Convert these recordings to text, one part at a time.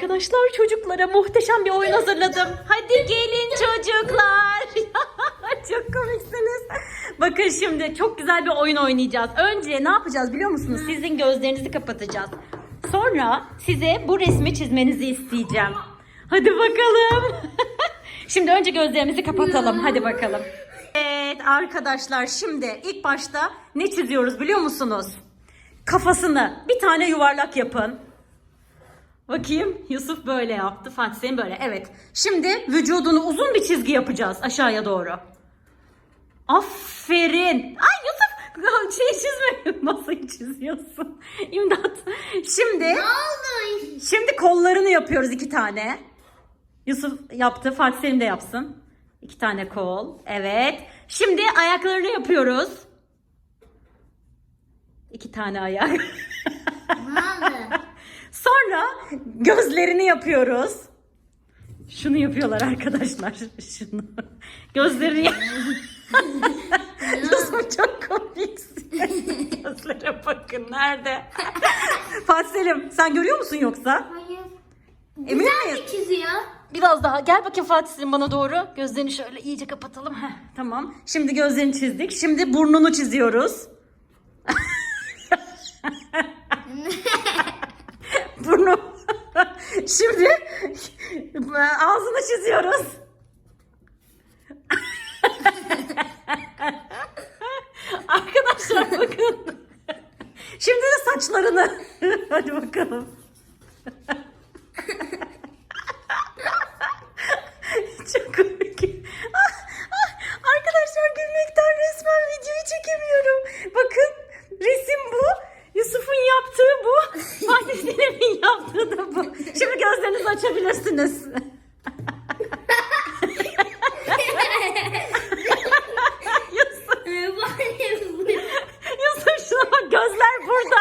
Arkadaşlar çocuklara muhteşem bir oyun hazırladım. Hadi gelin çocuklar. çok komiksiniz. Bakın şimdi çok güzel bir oyun oynayacağız. Önce ne yapacağız biliyor musunuz? Sizin gözlerinizi kapatacağız. Sonra size bu resmi çizmenizi isteyeceğim. Hadi bakalım. şimdi önce gözlerimizi kapatalım. Hadi bakalım. Evet arkadaşlar şimdi ilk başta ne çiziyoruz biliyor musunuz? Kafasını bir tane yuvarlak yapın. Bakayım Yusuf böyle yaptı. Fatih Selim böyle. Evet. Şimdi vücudunu uzun bir çizgi yapacağız aşağıya doğru. Aferin. Ay Yusuf şey çizme. Masayı çiziyorsun. İmdat. Şimdi Ne oldu? şimdi kollarını yapıyoruz iki tane. Yusuf yaptı. Fatih Selim de yapsın. İki tane kol. Evet. Şimdi ayaklarını yapıyoruz. İki tane ayak. Ne oldu? Sonra gözlerini yapıyoruz. Şunu yapıyorlar arkadaşlar. Şunu. Gözlerini Yusuf çok komiksin. Gözlere bakın nerede? Fatih Selim sen görüyor musun yoksa? Hayır. Emin Güzel miyiz? mi çiziyor? Biraz daha gel bakayım Fatih Selim bana doğru. Gözlerini şöyle iyice kapatalım. Heh, tamam. Şimdi gözlerini çizdik. Şimdi burnunu çiziyoruz. Burnu. Şimdi ağzını çiziyoruz. Arkadaşlar bakın. Şimdi de saçlarını. Hadi bakalım. Çok komik. Ah, ah, Arkadaşlar gülmekten resmen videoyu çekemiyorum. Bakın resim bu. Yusuf'un yaptığı bu. Selim'in yaptığı da bu. Şimdi gözlerinizi açabilirsiniz. Yusuf, şuna bak gözler burada.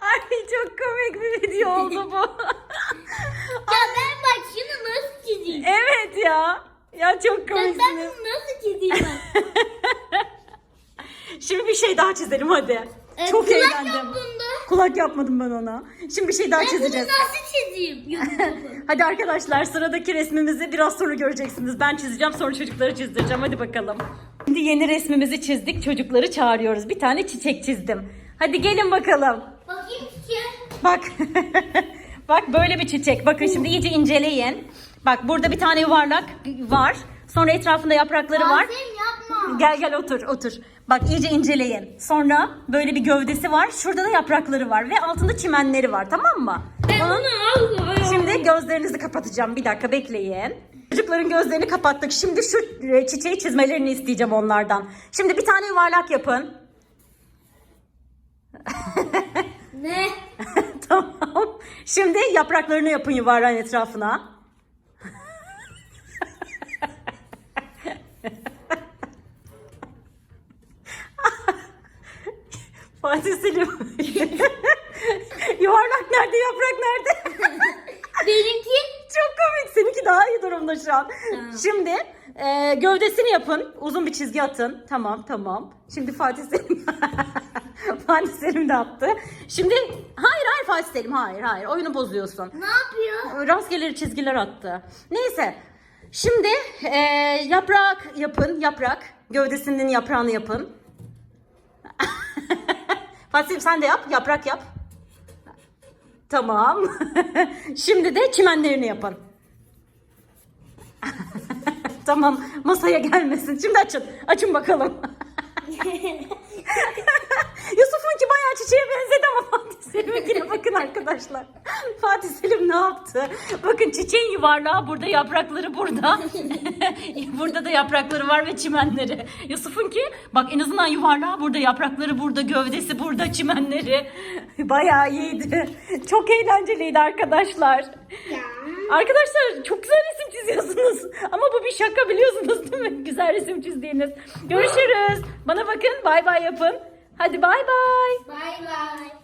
Ay çok komik bir video oldu bu. Ya ben bak şunu nasıl çizeyim? Evet ya. Ya çok Ben, ben komiksiniz. bunu nasıl çizeyim ben? Şimdi bir şey daha çizelim hadi. Ee, çok kulak eğlendim. yap bunda. Kulak yapmadım ben ona. Şimdi bir şey daha Ben bunu çizeceğiz. nasıl çizeyim? Hadi arkadaşlar sıradaki resmimizi biraz sonra göreceksiniz. Ben çizeceğim sonra çocukları çizdireceğim. Hadi bakalım. Şimdi yeni resmimizi çizdik. Çocukları çağırıyoruz. Bir tane çiçek çizdim. Hadi gelin bakalım. Bakayım çiçeğe. Bak. Bak böyle bir çiçek. Bakın şimdi iyice inceleyin. Bak burada bir tane yuvarlak var. Sonra etrafında yaprakları var. Yapma. Gel gel otur otur. Bak iyice inceleyin. Sonra böyle bir gövdesi var. Şurada da yaprakları var ve altında çimenleri var tamam mı? Ben Onun- bunu aldım. Şimdi gözlerinizi kapatacağım. Bir dakika bekleyin. Çocukların gözlerini kapattık. Şimdi şu e, çiçeği çizmelerini isteyeceğim onlardan. Şimdi bir tane yuvarlak yapın. Ne? tamam. Şimdi yapraklarını yapın yuvarlağın etrafına. Fatih Selim. Yuvarlak nerede, yaprak nerede? Benimki Çok komik. Seninki daha iyi durumda şu an. Tamam. Şimdi e, gövdesini yapın. Uzun bir çizgi atın. Tamam tamam. Şimdi Fatih Selim. Fatih Selim de attı. Şimdi hayır hayır Fatih Selim hayır hayır. Oyunu bozuyorsun. ne yapıyor? Rastgele çizgiler attı. Neyse. Şimdi e, yaprak yapın. Yaprak. Gövdesinin yaprağını yapın. Fatih Selim sen de yap. Yaprak yap. Tamam. Şimdi de çimenlerini yapın. tamam. Masaya gelmesin. Şimdi açın. Açın bakalım. Yusuf'unki bayağı çiçeğe benzedi ama Fatih Selim'inkine bakın arkadaşlar. Fatih Selim ne yaptı? Bakın çiçeğin yuvarlağı burada, yaprakları burada. burada da yaprakları var ve çimenleri. Yusuf'unki bak en azından yuvarlağı burada, yaprakları burada, gövdesi burada, çimenleri. Bayağı iyiydi. Çok eğlenceliydi arkadaşlar. Arkadaşlar çok güzel resim çiziyorsunuz. Ama bu bir şaka biliyorsunuz değil mi? Güzel resim çizdiğiniz. Görüşürüz. Bana bakın bay bay yapın. Hadi bay bay. Bay bay.